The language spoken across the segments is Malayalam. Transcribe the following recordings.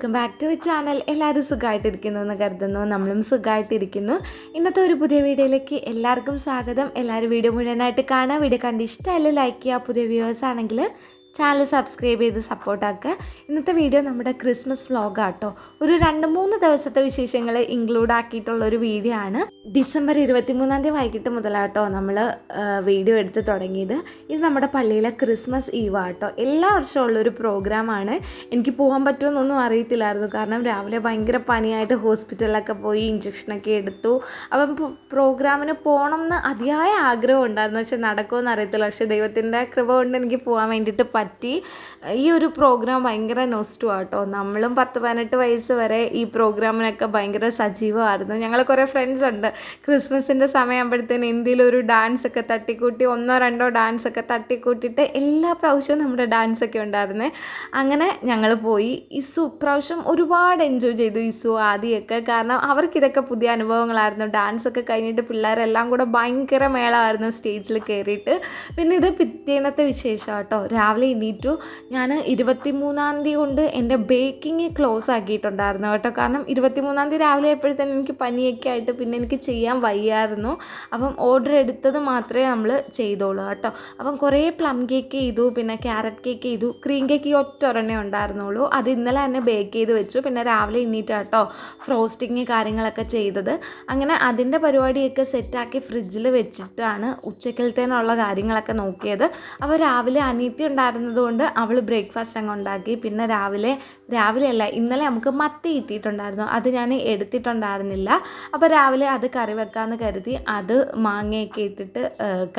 Welcome back to channel. എല്ലാവരും സുഖമായിട്ടിരിക്കുന്നു എന്ന് കരുതുന്നു. നമ്മളും സുഖമായിട്ടിരിക്കുന്നു ഇന്നത്തെ ഒരു പുതിയ വീഡിയോയിലേക്ക് എല്ലാവർക്കും സ്വാഗതം. എല്ലാവരും വീഡിയോ മുഴുവനായിട്ട് കാണുക. വീഡിയോ കണ്ട് ഇഷ്ടമല്ല ലൈക്ക് ചെയ്യുക. പുതിയ വ്യൂവേഴ്സ് ആണെങ്കിൽ ചാനൽ സബ്സ്ക്രൈബ് ചെയ്ത് സപ്പോർട്ടാക്കുക. ഇന്നത്തെ വീഡിയോ നമ്മുടെ ക്രിസ്മസ് വ്ളോഗാട്ടോ ഒരു രണ്ട് മൂന്ന് ദിവസത്തെ വിശേഷങ്ങൾ ഇൻക്ലൂഡ് ആക്കിയിട്ടുള്ള ഒരു വീഡിയോ ആണ്. ഡിസംബർ ഇരുപത്തിമൂന്നാം തീയതി വൈകിട്ട് മുതലാട്ടോ നമ്മൾ വീഡിയോ എടുത്ത് തുടങ്ങിയത്. ഇത് നമ്മുടെ പള്ളിയിലെ ക്രിസ്മസ് ഈവ് ആട്ടോ എല്ലാ വർഷവും ഉള്ളൊരു പ്രോഗ്രാമാണ്. എനിക്ക് പോകാൻ പറ്റുമെന്നൊന്നും അറിയത്തില്ലായിരുന്നു. കാരണം രാവിലെ ഭയങ്കര പനിയായിട്ട് ഹോസ്പിറ്റലിലൊക്കെ പോയി ഇഞ്ചക്ഷനൊക്കെ എടുത്തു. അപ്പം പ്രോഗ്രാമിന് പോകണം എന്ന് അതിയായ ആഗ്രഹം ഉണ്ടായിരുന്നു. പക്ഷെ നടക്കുമെന്ന് അറിയത്തില്ല. പക്ഷെ ദൈവത്തിന്റെ കൃപ കൊണ്ട് എനിക്ക് പോകാൻ വേണ്ടിയിട്ട് പറ്റി ഈ ഒരു പ്രോഗ്രാം ഭയങ്കര നൊസ്റ്റു ആട്ടോ. നമ്മളും പത്ത് പതിനെട്ട് വയസ്സ് വരെ ഈ പ്രോഗ്രാമിനൊക്കെ ഭയങ്കര സജീവമായിരുന്നു. ഞങ്ങൾ കുറേ ഫ്രണ്ട്സ് ഉണ്ട്. ക്രിസ്മസിന്റെ സമയമാകുമ്പോഴത്തേന് എന്തെങ്കിലും ഒരു ഡാൻസ് ഒക്കെ തട്ടിക്കൂട്ടി ഒന്നോ രണ്ടോ ഡാൻസ് ഒക്കെ തട്ടിക്കൂട്ടിയിട്ട് എല്ലാ പ്രാവശ്യവും നമ്മുടെ ഡാൻസ് ഒക്കെ ഉണ്ടായിരുന്നു. അങ്ങനെ ഞങ്ങൾ പോയി. ഇസു പ്രാവശ്യം ഒരുപാട് എൻജോയ് ചെയ്തു ഇസു ആദ്യമൊക്കെ കാരണം അവർക്കിതൊക്കെ പുതിയ അനുഭവങ്ങളായിരുന്നു. ഡാൻസ് ഒക്കെ കഴിഞ്ഞിട്ട് പിള്ളേരെല്ലാം കൂടെ ഭയങ്കര മേളമായിരുന്നു സ്റ്റേജിൽ കയറിയിട്ട് പിന്നെ ഇത് പിറ്റേന്നത്തെ വിശേഷം കേട്ടോ രാവിലെ എണീറ്റു. ഞാൻ ഇരുപത്തി മൂന്നാം തീയതി കൊണ്ട് എന്റെ ബേക്കിംഗ് ക്ലോസ് ആക്കിയിട്ടുണ്ടായിരുന്നു കേട്ടോ. കാരണം ഇരുപത്തി മൂന്നാം തീയതി രാവിലെ ആയപ്പോഴത്തേനും എനിക്ക് പനിയൊക്കെ ആയിട്ട് പിന്നെ എനിക്ക് ചെയ്യാൻ വയ്യായിരുന്നു. അപ്പം ഓർഡർ എടുത്തത് മാത്രമേ നമ്മൾ ചെയ്തോളൂ കേട്ടോ. അപ്പം കുറേ പ്ലം കേക്ക് ചെയ്തു പിന്നെ ക്യാരറ്റ് കേക്ക് ചെയ്തു. ക്രീം കേക്ക് ഈ ഒറ്റ ഒരെണ്ണേ ഉണ്ടായിരുന്നുള്ളൂ. അത് ഇന്നലെ തന്നെ ബേക്ക് ചെയ്ത് വെച്ചു. പിന്നെ രാവിലെ ഇന്നിട്ട് കേട്ടോ ഫ്രോസ്റ്റിങ് കാര്യങ്ങളൊക്കെ ചെയ്തത്. അങ്ങനെ അതിന്റെ പരിപാടിയൊക്കെ സെറ്റാക്കി ഫ്രിഡ്ജിൽ വെച്ചിട്ടാണ് ഉച്ചക്കലത്തേനുള്ള കാര്യങ്ങളൊക്കെ നോക്കിയത്. അപ്പോൾ രാവിലെ അനീത്തി ഉണ്ടായിരുന്നത് കൊണ്ട് അവൾ ബ്രേക്ക്ഫാസ്റ്റ് അങ്ങ് ഉണ്ടാക്കി. പിന്നെ രാവിലെ രാവിലെ അല്ല ഇന്നലെ നമുക്ക് മത്തി കിട്ടിയിട്ടുണ്ടായിരുന്നു. അത് ഞാൻ എടുത്തിട്ടുണ്ടായിരുന്നില്ല. അപ്പോൾ രാവിലെ അത് കറി വെക്കാമെന്ന് കരുതി അത് മാങ്ങയൊക്കെ ഇട്ടിട്ട്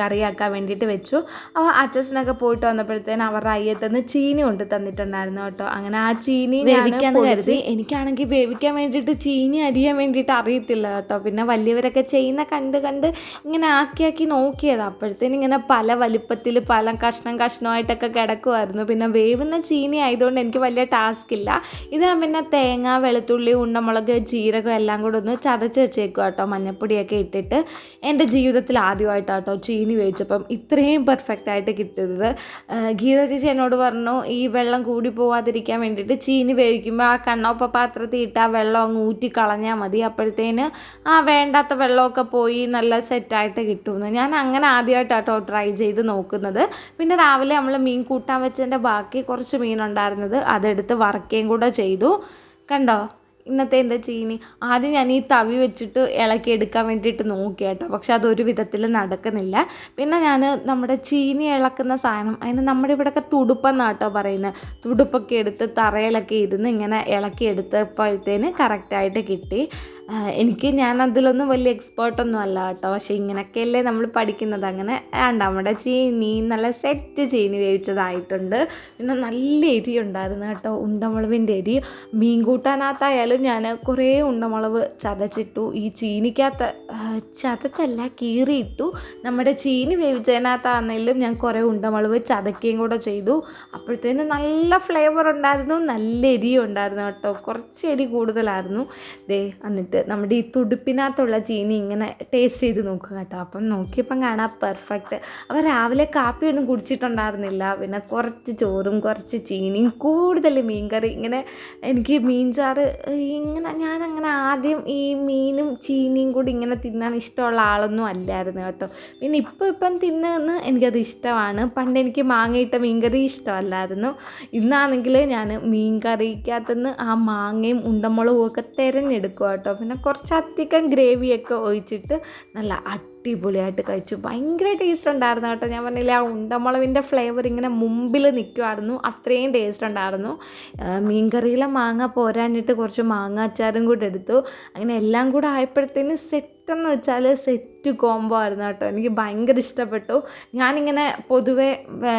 കറിയാക്കാൻ വേണ്ടിയിട്ട് വെച്ചു. അപ്പോൾ അച്ഛനൊക്കെ പോയിട്ട് വന്നപ്പോഴത്തേന് അവരുടെ അയ്യത്തുനിന്ന് ചീനി കൊണ്ട് തന്നിട്ടുണ്ടായിരുന്നു കേട്ടോ. അങ്ങനെ ആ ചീനി വേവിക്കാന്ന് കരുതി. എനിക്കാണെങ്കിൽ വേവിക്കാൻ വേണ്ടിയിട്ട് ചീനി അരിയാൻ വേണ്ടിയിട്ട് അറിയത്തില്ല കേട്ടോ. പിന്നെ വലിയവരൊക്കെ ചെയ്യുന്ന കണ്ട് കണ്ട് ഇങ്ങനെ ആക്കി ആക്കി നോക്കിയത്. അപ്പോഴത്തേനും ഇങ്ങനെ പല വലിപ്പത്തിൽ പല കഷ്ണം കഷ്ണമായിട്ടൊക്കെ കിടക്കുമായിരുന്നു പിന്നെ വേവുന്ന ചീനി ആയതുകൊണ്ട് എനിക്ക് വലിയ ടാസ്ക് ഇല്ല. ഇത് പിന്നെ തേങ്ങ വെളുത്തുള്ളി ഉണ്ടമുളക് ജീരകം എല്ലാം കൂടെ ഒന്ന് ചതച്ച് വെച്ചേക്കുക കേട്ടോ മഞ്ഞപ്പൊടിയൊക്കെ ഇട്ടിട്ട് എന്റെ ജീവിതത്തിൽ ആദ്യമായിട്ടാട്ടോ ചീനി വേവിച്ചപ്പം ഇത്രയും പെർഫെക്റ്റ് ആയിട്ട് കിട്ടിയത്. ഗീത ചേച്ചി എന്നോട് പറഞ്ഞു ഈ വെള്ളം കൂടി പോവാതിരിക്കാൻ വേണ്ടിയിട്ട് ചീനി വേവിക്കുമ്പോൾ ആ കണ്ണോപ്പ പാത്രത്തിൽ ഇട്ട് ആ വെള്ളം അങ്ങ് ഊറ്റി കളഞ്ഞാൽ മതി. അപ്പോഴത്തേന് ആ വേണ്ടാത്ത വെള്ളമൊക്കെ പോയി നല്ല സെറ്റായിട്ട് കിട്ടുമെന്ന്. ഞാൻ അങ്ങനെ ആദ്യമായിട്ടാട്ടോ ട്രൈ ചെയ്ത് നോക്കുന്നത്. പിന്നെ രാവിലെ നമ്മൾ മീൻ കൂട്ടാൻ വെച്ചതിന്റെ ബാക്കി കുറച്ച് മീനുണ്ടായിരുന്നത് അതെടുത്ത് വറക്കുകയും കൂടെ ചെയ്തു. കണ്ടോ? ഇന്നത്തെ എന്റെ ചീനി ആദ്യം ഞാൻ ഈ തവി വെച്ചിട്ട് ഇളക്കി എടുക്കാൻ വേണ്ടിയിട്ട് നോക്കി കേട്ടോ. പക്ഷെ അതൊരു വിധത്തിൽ നടക്കുന്നില്ല. പിന്നെ ഞാൻ നമ്മുടെ ചീനി ഇളക്കുന്ന സാധനം അതിന് നമ്മുടെ ഇവിടെയൊക്കെ തുടുപ്പെന്നാട്ടോ പറയുന്നത് തുടുപ്പൊക്കെ എടുത്ത് തറയിലൊക്കെ ഇരുന്ന് ഇങ്ങനെ ഇളക്കി എടുത്തപ്പോഴത്തേന് കറക്റ്റായിട്ട് കിട്ടി. എനിക്ക് ഞാൻ അതിലൊന്നും വലിയ എക്സ്പേർട്ടൊന്നും അല്ല കേട്ടോ. പക്ഷേ ഇങ്ങനെയൊക്കെയല്ലേ നമ്മൾ പഠിക്കുന്നത്. അങ്ങനെ വേണ്ട നമ്മുടെ ചീനി നല്ല സെറ്റ് ചീനി വേവിച്ചതായിട്ടുണ്ട്. പിന്നെ നല്ല എരി ഉണ്ടായിരുന്നു കേട്ടോ. ഉണ്ടമുളവിന്റെ എരി മീൻ കൂട്ടാനകത്തായാലും ഞാൻ കുറേ ഉണ്ടമുളവ് ചതച്ചിട്ടു. ഈ ചീനിക്കകത്ത് ചതച്ചല്ല കീറിയിട്ടു. നമ്മുടെ ചീനി വേവിച്ചതിനകത്താണെങ്കിലും ഞാൻ കുറേ ഉണ്ടമുളവ് ചതക്കുകയും കൂടെ ചെയ്തു. അപ്പോഴത്തേനും നല്ല ഫ്ലേവർ ഉണ്ടായിരുന്നു നല്ല എരിയും ഉണ്ടായിരുന്നു കേട്ടോ. കുറച്ച് എരി കൂടുതലായിരുന്നു. ദേ എന്നിട്ട് നമ്മുടെ ഈ തുടുപ്പിനകത്തുള്ള ചീനി ഇങ്ങനെ ടേസ്റ്റ് ചെയ്ത് നോക്കുക കേട്ടോ. അപ്പം നോക്കിയപ്പം കാണാം പെർഫെക്റ്റ് അപ്പോൾ രാവിലെ കാപ്പിയൊന്നും കുടിച്ചിട്ടുണ്ടായിരുന്നില്ല. പിന്നെ കുറച്ച് ചോറും കുറച്ച് ചീനിയും കൂടുതൽ മീൻകറി. ഇങ്ങനെ എനിക്ക് മീൻചാറ് ഇങ്ങനെ ഞാനങ്ങനെ ആദ്യം ഈ മീനും ചീനിയും കൂടി ഇങ്ങനെ തിന്നാൻ ഇഷ്ടമുള്ള ആളൊന്നും അല്ലായിരുന്നു കേട്ടോ. പിന്നെ ഇപ്പോൾ ഇപ്പം തിന്നുന്ന എനിക്കത് ഇഷ്ടമാണ്. പണ്ട് എനിക്ക് മാങ്ങയിട്ട മീൻകറി ഇഷ്ടമല്ലായിരുന്നു. ഇന്നാണെങ്കിൽ ഞാൻ മീൻ കറിക്കകത്തുനിന്ന് ആ മാങ്ങയും ഉണ്ടമുളകും ഒക്കെ തിരഞ്ഞെടുക്കും കേട്ടോ. പിന്നെ കുറച്ചധികം ഗ്രേവിയൊക്കെ ഒഴിച്ചിട്ട് നല്ല അടിപൊളിയായിട്ട് കഴിച്ചു. ഭയങ്കര ടേസ്റ്റ് ഉണ്ടായിരുന്നു കേട്ടോ. ഞാൻ പറഞ്ഞില്ല ആ ഉണ്ടമുളവിന്റെ ഫ്ലേവർ ഇങ്ങനെ മുമ്പിൽ നിൽക്കുമായിരുന്നു അത്രയും ടേസ്റ്റ് ഉണ്ടായിരുന്നു. മീൻകറിയിലെ മാങ്ങ പോരാഞ്ഞിട്ട് കുറച്ച് മാങ്ങ അച്ചാറും കൂടെ എടുത്തു. അങ്ങനെ എല്ലാം കൂടെ ആയപ്പോഴത്തേന് സെറ്റെന്ന് വെച്ചാൽ സെറ്റ് കോംബോ ആയിരുന്നു കേട്ടോ. എനിക്ക് ഭയങ്കര ഇഷ്ടപ്പെട്ടു. ഞാനിങ്ങനെ പൊതുവെ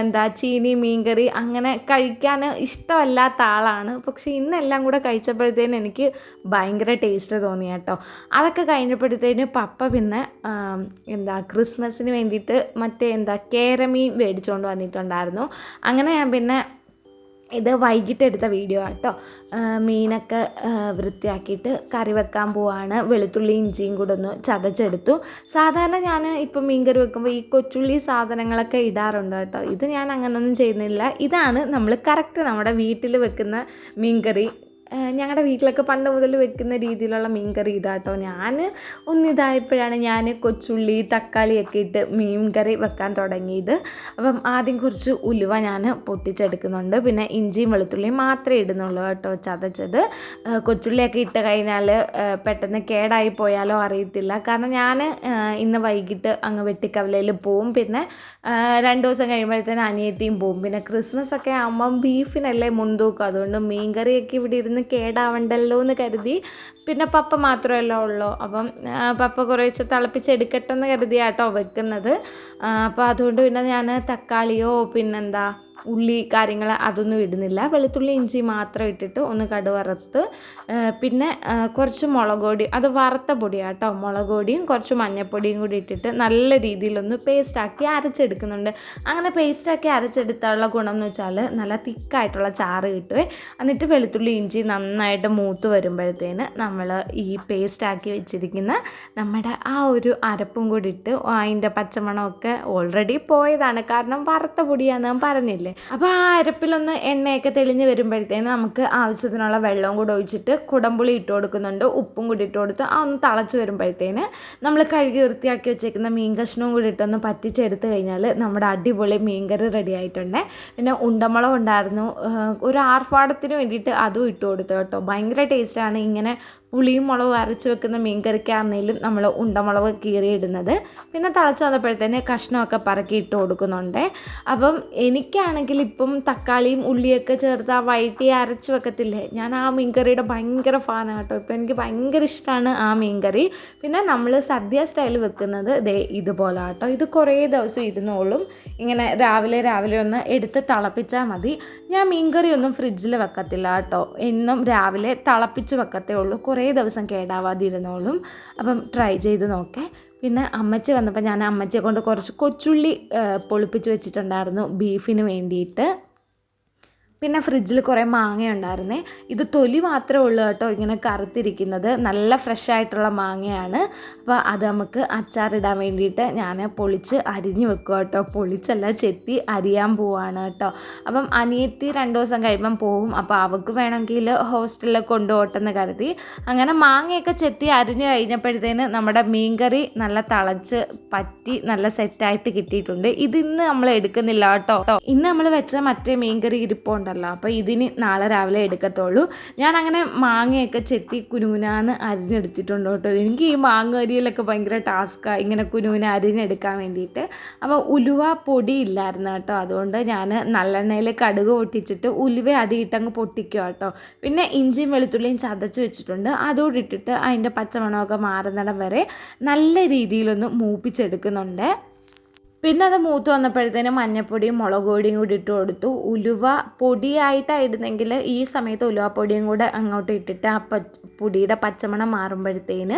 എന്താ ചീനി മീൻകറി അങ്ങനെ കഴിക്കാൻ ഇഷ്ടമല്ലാത്ത ആളാണ്. പക്ഷേ ഇന്നെല്ലാം കൂടെ കഴിച്ചപ്പോഴത്തേന് എനിക്ക് ഭയങ്കര ടേസ്റ്റ് തോന്നി കേട്ടോ. അതൊക്കെ കഴിഞ്ഞപ്പോഴത്തേന് പപ്പ പിന്നെ എന്താ ക്രിസ്മസിന് വേണ്ടിയിട്ട് മറ്റേ എന്താ കേരമീൻ മേടിച്ചുകൊണ്ട് വന്നിട്ടുണ്ടായിരുന്നു. അങ്ങനെ ഞാൻ പിന്നെ ഇത് വൈകിട്ട് എടുത്ത വീഡിയോ കേട്ടോ മീനൊക്കെ വൃത്തിയാക്കിയിട്ട് കറി വെക്കാൻ പോവാണ്. വെളുത്തുള്ളി ഇഞ്ചിയും കൂടെ ഒന്ന് ചതച്ചെടുത്തു. സാധാരണ ഞാൻ ഇപ്പം മീൻകറി വെക്കുമ്പോൾ ഈ കൊച്ചുള്ളി സാധനങ്ങളൊക്കെ ഇടാറുണ്ട് കേട്ടോ ഇത് ഞാൻ അങ്ങനെയൊന്നും ചെയ്യുന്നില്ല. ഇതാണ് നമ്മൾ കറക്റ്റ് നമ്മുടെ വീട്ടിൽ വെക്കുന്ന മീൻ കറി. ഞങ്ങളുടെ വീട്ടിലൊക്കെ പണ്ട് മുതൽ വെക്കുന്ന രീതിയിലുള്ള മീൻ കറി ഇതാട്ടോ ഞാൻ ഒന്നിതായപ്പോഴാണ് ഞാൻ കൊച്ചുള്ളി തക്കാളിയൊക്കെ ഇട്ട് മീൻ കറി വെക്കാൻ തുടങ്ങിയത്. അപ്പം ആദ്യം കുറച്ച് ഉലുവ ഞാൻ പൊട്ടിച്ചെടുക്കുന്നുണ്ട്. പിന്നെ ഇഞ്ചിയും വെളുത്തുള്ളിയും മാത്രമേ ഇടുന്നുള്ളൂ കേട്ടോ ചതച്ചത്. കൊച്ചുള്ളിയൊക്കെ ഇട്ട് കഴിഞ്ഞാൽ പെട്ടെന്ന് കേടായി പോയാലോ അറിയത്തില്ല. കാരണം ഞാൻ ഇന്ന് വൈകിട്ട് അങ്ങ് വെട്ടിക്കവലയിൽ പോവും. പിന്നെ രണ്ട് ദിവസം കഴിയുമ്പോഴത്തേന് അനിയത്തിയും പോവും. പിന്നെ ക്രിസ്മസ് ഒക്കെ ആകുമ്പം ബീഫിനല്ലേ മുൻതൂക്കം. അതുകൊണ്ട് മീൻ കറിയൊക്കെ ഇവിടെ ഇരുന്ന് കേടാവണ്ടല്ലോ എന്ന് കരുതി. പിന്നെ പപ്പ മാത്രമല്ല ഉള്ളൂ. അപ്പം പപ്പ കുറേശ്ശെ തിളപ്പിച്ചെടുക്കട്ടെ എന്ന് കരുതിയാട്ടോ വെക്കുന്നത്. അപ്പോൾ അതുകൊണ്ട് പിന്നെ ഞാൻ തക്കാളിയോ പിന്നെന്താ ഉള്ളി കാര്യങ്ങൾ അതൊന്നും ഇടുന്നില്ല. വെളുത്തുള്ളി ഇഞ്ചി മാത്രം ഇട്ടിട്ട് ഒന്ന് കടുവറുത്ത് പിന്നെ കുറച്ച് മുളക് പൊടി അത് വറുത്ത പൊടിയാണ് കേട്ടോ മുളക് പൊടിയും കുറച്ച് മഞ്ഞൾപ്പൊടിയും കൂടി ഇട്ടിട്ട് നല്ല രീതിയിലൊന്ന് പേസ്റ്റാക്കി അരച്ചെടുക്കുന്നുണ്ട്. അങ്ങനെ പേസ്റ്റാക്കി അരച്ചെടുത്താനുള്ള ഗുണം എന്ന് വെച്ചാൽ നല്ല തിക്കായിട്ടുള്ള ചാറ് കിട്ടുവേ. എന്നിട്ട് വെളുത്തുള്ളി ഇഞ്ചി നന്നായിട്ട് മൂത്ത് വരുമ്പോഴത്തേന് നമ്മൾ ഈ പേസ്റ്റാക്കി വെച്ചിരിക്കുന്ന നമ്മുടെ ആ ഒരു അരപ്പും കൂടി ഇട്ട് അതിന്റെ പച്ചമണമൊക്കെ ഓൾറെഡി പോയതാണ്. കാരണം വറുത്ത പൊടിയാണെന്ന് ഞാൻ പറഞ്ഞില്ലേ? അപ്പോൾ ആ അരപ്പിലൊന്ന് എണ്ണയൊക്കെ തെളിഞ്ഞ് വരുമ്പോഴത്തേന് നമുക്ക് ആവശ്യത്തിനുള്ള വെള്ളവും കൂടെ ഒഴിച്ചിട്ട് കുടംപുളി ഇട്ട് കൊടുക്കുന്നുണ്ട് ഉപ്പും കൂടി ഇട്ട് കൊടുത്ത് ആ ഒന്ന് തിളച്ച് വരുമ്പോഴത്തേന് നമ്മൾ കഴുകി വൃത്തിയാക്കി വെച്ചേക്കുന്ന മീൻ കഷ്ണവും കൂടി ഇട്ടൊന്ന് പറ്റിച്ചെടുത്ത് കഴിഞ്ഞാൽ നമ്മുടെ അടിപൊളി മീൻകറി റെഡി ആയിട്ടുണ്ട്. പിന്നെ ഉണ്ടമുളക് ഉണ്ടായിരുന്നു ഒരു ആർഭാടത്തിന് വേണ്ടിയിട്ട് അതും ഇട്ട് കൊടുത്തു കേട്ടോ. ഭയങ്കര ടേസ്റ്റാണ് ഇങ്ങനെ പുളിയും മുളകും അരച്ച് വെക്കുന്ന മീൻകറിക്കാണെങ്കിലും നമ്മൾ ഉണ്ടമുളക് കീറിയിടുന്നത്. പിന്നെ തിളച്ച് വന്നപ്പോഴത്തേന് കഷ്ണമൊക്കെ പറക്കി ഇട്ട് കൊടുക്കുന്നുണ്ട്. അപ്പം എനിക്കാണെങ്കിൽ ഇപ്പം തക്കാളിയും ഉള്ളിയൊക്കെ ചേർത്ത് ആ വയറ്റി അരച്ച് വെക്കത്തില്ലേ? ഞാൻ ആ മീൻകറിയുടെ ഭയങ്കര ഫാനാണ് കേട്ടോ. ഇപ്പം എനിക്ക് ഭയങ്കര ഇഷ്ടമാണ് ആ മീൻകറി. പിന്നെ നമ്മൾ സദ്യ സ്റ്റൈൽ വെക്കുന്നത് ദേ ഇതുപോലെ കേട്ടോ. ഇത് കുറേ ദിവസം ഇരുന്നോളും. ഇങ്ങനെ രാവിലെ രാവിലെ ഒന്ന് എടുത്ത് തിളപ്പിച്ചാൽ മതി. ഞാൻ മീൻ കറി ഒന്നും ഫ്രിഡ്ജിൽ വെക്കത്തില്ല കേട്ടോ. എന്നും രാവിലെ തിളപ്പിച്ച് വെക്കത്തേ ഉള്ളൂ. കുറേ ദിവസം കേടാവാതിരുന്നോളും. അപ്പം ട്രൈ ചെയ്ത് നോക്കേ. പിന്നെ അമ്മച്ചി വന്നപ്പോൾ ഞാൻ അമ്മച്ചിയെ കൊണ്ട് കുറച്ച് കൊച്ചുള്ളി പൊളിപ്പിച്ച് വെച്ചിട്ടുണ്ടായിരുന്നു ബീഫിന് വേണ്ടിയിട്ട്. പിന്നെ ഫ്രിഡ്ജിൽ കുറേ മാങ്ങ ഉണ്ടായിരുന്നേ. ഇത് തൊലി മാത്രമേ ഉള്ളൂ കേട്ടോ ഇങ്ങനെ കറുത്തിരിക്കുന്നത്. നല്ല ഫ്രഷ് ആയിട്ടുള്ള മാങ്ങയാണ്. അപ്പോൾ അത് നമുക്ക് അച്ചാറിടാൻ വേണ്ടിയിട്ട് ഞാൻ പൊളിച്ച് അരിഞ്ഞു വെക്കുക കേട്ടോ. പൊളിച്ചല്ല ചെത്തി അരിയാൻ പോവാണ് കേട്ടോ. അപ്പം അനിയത്തി രണ്ട് ദിവസം കഴിയുമ്പം പോവും. അപ്പോൾ അവൾക്ക് വേണമെങ്കിൽ ഹോസ്റ്റലിൽ കൊണ്ടുപോട്ടെന്ന് കരുതി. അങ്ങനെ മാങ്ങയൊക്കെ ചെത്തി അരിഞ്ഞു കഴിഞ്ഞപ്പോഴത്തേന് നമ്മുടെ മീൻകറി നല്ല തളച്ച് പറ്റി നല്ല സെറ്റായിട്ട് കിട്ടിയിട്ടുണ്ട്. ഇത് ഇന്ന് നമ്മൾ എടുക്കുന്നില്ല കേട്ടോ. ഇന്ന് നമ്മൾ വെച്ച മറ്റേ മീൻകറി ഇരിപ്പുണ്ടല്ലോ അപ്പോൾ ഇതിന് നാളെ രാവിലെ എടുക്കത്തുള്ളൂ. ഞാൻ അങ്ങനെ മാങ്ങയൊക്കെ ചെത്തി കുനുകുനാന്ന് അരിഞ്ഞെടുത്തിട്ടുണ്ട് കേട്ടോ. എനിക്ക് ഈ മാങ്ങ അരിയിലൊക്കെ ഭയങ്കര ടാസ്ക്കാണ് ഇങ്ങനെ കുനുകുന അരിഞ്ഞെടുക്കാൻ വേണ്ടിയിട്ട്. അപ്പോൾ ഉലുവ പൊടി ഇല്ലായിരുന്നു കേട്ടോ. അതുകൊണ്ട് ഞാൻ നല്ലെണ്ണയിൽ കടുക് പൊട്ടിച്ചിട്ട് ഉലുവ അതിയിട്ടങ്ങ് പൊട്ടിക്കുക കേട്ടോ. പിന്നെ ഇഞ്ചിയും വെളുത്തുള്ളിയും ചതച്ച് വെച്ചിട്ടുണ്ട്. അതോടെ ഇട്ടിട്ട് അതിന്റെ പച്ചമണമൊക്കെ മാറുന്നിടം വരെ നല്ല രീതിയിലൊന്ന് മൂപ്പിച്ചെടുക്കുന്നുണ്ട്. പിന്നെ അത് മൂത്ത് വന്നപ്പോഴത്തേനും മഞ്ഞപ്പൊടിയും മുളക് പൊടിയും കൂടി ഇട്ട് കൊടുത്തു. ഉലുവ പൊടിയായിട്ടായിരുന്നെങ്കിൽ ഈ സമയത്ത് ഉലുവ പൊടിയും കൂടെ അങ്ങോട്ട് ഇട്ടിട്ട് ആ പ പൊടിയുടെ പച്ചമണം മാറുമ്പോഴത്തേന്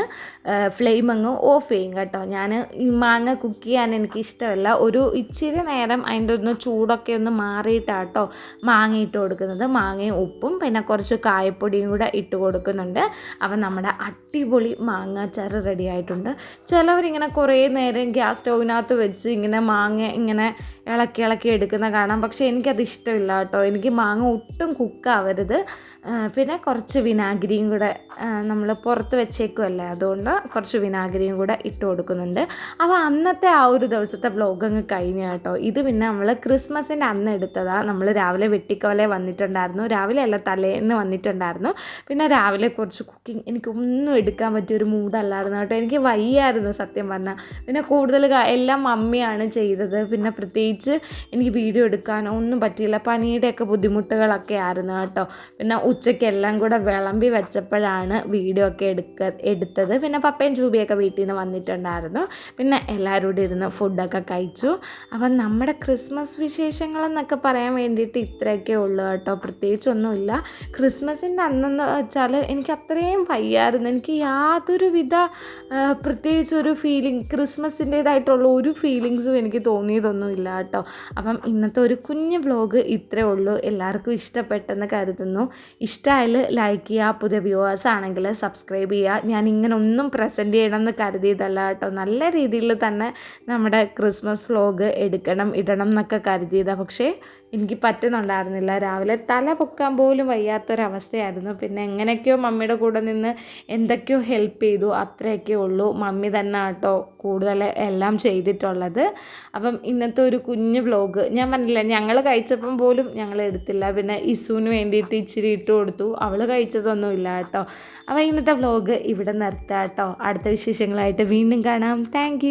ഫ്ലെയിം അങ്ങ് ഓഫ് ചെയ്യും കേട്ടോ. ഞാൻ മാങ്ങ കുക്ക് ചെയ്യാൻ എനിക്ക് ഇഷ്ടമല്ല ഒരു ഇച്ചിരി നേരം അതിന്റെ ഒന്ന് ചൂടൊക്കെ ഒന്ന് മാറിയിട്ടാട്ടോ മാങ്ങ ഇട്ട് കൊടുക്കുന്നത്. മാങ്ങയും ഉപ്പും പിന്നെ കുറച്ച് കായപ്പൊടിയും കൂടെ ഇട്ട് കൊടുക്കുന്നുണ്ട്. അപ്പം നമ്മുടെ അടിപൊളി മാങ്ങാച്ചാർ റെഡി ആയിട്ടുണ്ട്. ചിലവരിങ്ങനെ കുറേ നേരം ഗ്യാസ് സ്റ്റൗവിനകത്ത് വെച്ച് ഇങ്ങനെ മാങ്ങ ഇങ്ങനെ ഇളക്കി ഇളക്കി എടുക്കുന്ന കാണാം. പക്ഷേ എനിക്കത് ഇഷ്ടമില്ല കേട്ടോ. എനിക്ക് മാങ്ങ ഒട്ടും കുക്കാവരുത് പിന്നെ കുറച്ച് വിനാഗിരിയും കൂടെ നമ്മൾ പുറത്ത് വെച്ചേക്കുമല്ലേ അതുകൊണ്ട് കുറച്ച് വിനാഗിരിയും കൂടെ ഇട്ട് കൊടുക്കുന്നുണ്ട്. അപ്പോൾ അന്നത്തെ ആ ഒരു ദിവസത്തെ ബ്ലോഗ് അങ്ങ് കഴിഞ്ഞു കേട്ടോ. ഇത് പിന്നെ നമ്മൾ ക്രിസ്മസിന്റെ അന്ന് എടുത്തതാണ് നമ്മൾ രാവിലെ വെട്ടിക്കോലെ വന്നിട്ടുണ്ടായിരുന്നു. രാവിലെ അല്ല തലേന്ന് വന്നിട്ടുണ്ടായിരുന്നു. പിന്നെ രാവിലെ കുറച്ച് കുക്കിംഗ് എനിക്കൊന്നും എടുക്കാൻ പറ്റിയ ഒരു മൂഡല്ലായിരുന്നു കേട്ടോ. എനിക്ക് വയ്യായിരുന്നു സത്യം പറഞ്ഞാൽ പിന്നെ കൂടുതൽ എല്ലാം മമ്മിയാണ് ചെയ്തത്. പിന്നെ പ്രത്യേകിച്ച് എനിക്ക് വീഡിയോ എടുക്കാനോ ഒന്നും പറ്റിയില്ല. പനിയുടെയൊക്കെ ബുദ്ധിമുട്ടുകളൊക്കെ ആയിരുന്നു കേട്ടോ. പിന്നെ ഉച്ചയ്ക്കെല്ലാം കൂടെ വിളമ്പി വെച്ചപ്പോഴാണ് വീഡിയോ ഒക്കെ എടുക്ക എടുത്തത്. പിന്നെ പപ്പയും ചൂബിയൊക്കെ വീട്ടിൽ നിന്ന് വന്നിട്ടുണ്ടായിരുന്നു. പിന്നെ എല്ലാവരും കൂടി ഇരുന്ന് ഫുഡൊക്കെ കഴിച്ചു. അപ്പം നമ്മുടെ ക്രിസ്മസ് വിശേഷങ്ങളെന്നൊക്കെ പറയാൻ വേണ്ടിയിട്ട് ഇത്രയൊക്കെ ഉള്ളൂ കേട്ടോ. പ്രത്യേകിച്ചൊന്നുമില്ല. ക്രിസ്മസിന്റെ അന്നെന്ന് വെച്ചാൽ എനിക്ക് അത്രയും വയ്യായിരുന്നു. എനിക്ക് യാതൊരു വിധ ആ, പ്രത്യേകിച്ച് ഒരു ഫീലിംഗ് ക്രിസ്മസിന്റേതായിട്ടുള്ള ഒരു ഫീലിങ്സും എനിക്ക് തോന്നിയതൊന്നും ഇല്ല കേട്ടോ. അപ്പം ഇന്നത്തെ ഒരു കുഞ്ഞു വ്ലോഗ് ഇത്രേ ഉള്ളൂ. എല്ലാവർക്കും ഇഷ്ടപ്പെട്ടെന്ന് കരുതുന്നു. ഇഷ്ടമായാൽ ലൈക്ക് ചെയ്യുക പുതിയ വ്യൂവേഴ്സ് ആണെങ്കിൽ സബ്സ്ക്രൈബ് ചെയ്യുക. ഞാൻ ഇങ്ങനെ ഒന്നും പ്രസന്റ് ചെയ്യണം എന്ന് കരുതിയതല്ല കേട്ടോ. നല്ല രീതിയിൽ തന്നെ നമ്മുടെ ക്രിസ്മസ് വ്ലോഗ് എടുക്കണം ഇടണം എന്നൊക്കെ കരുതിയതാണ് പക്ഷേ എനിക്ക് പറ്റുന്നുണ്ടായിരുന്നില്ല. രാവിലെ തല പൊക്കാൻ പോലും വയ്യാത്തൊരവസ്ഥയായിരുന്നു. പിന്നെ എങ്ങനെയൊക്കെയോ മമ്മിയുടെ കൂടെ നിന്ന് എന്തൊക്കെയോ ഹെൽപ്പ് ചെയ്തു. അത്രയൊക്കെ ഉള്ളൂ. മമ്മി തന്നെ കേട്ടോ കൂടുതൽ എല്ലാം ചെയ്തിട്ടുള്ളത്. അപ്പം ഇന്നത്തെ ഒരു കുഞ്ഞു വ്ലോഗ് ഞാൻ പറഞ്ഞില്ല ഞങ്ങൾ കഴിച്ചപ്പം പോലും ഞങ്ങൾ എടുത്തില്ല. പിന്നെ ഇസുവിന് വേണ്ടിയിട്ട് ഇച്ചിരി ഇട്ട് കൊടുത്തു. അവൾ കഴിച്ചതൊന്നുമില്ല കേട്ടോ. അപ്പോൾ ഇന്നത്തെ വ്ലോഗ് ഇവിടെ നിർത്താം കേട്ടോ. അടുത്ത വിശേഷങ്ങളായിട്ട് വീണ്ടും കാണാം. താങ്ക്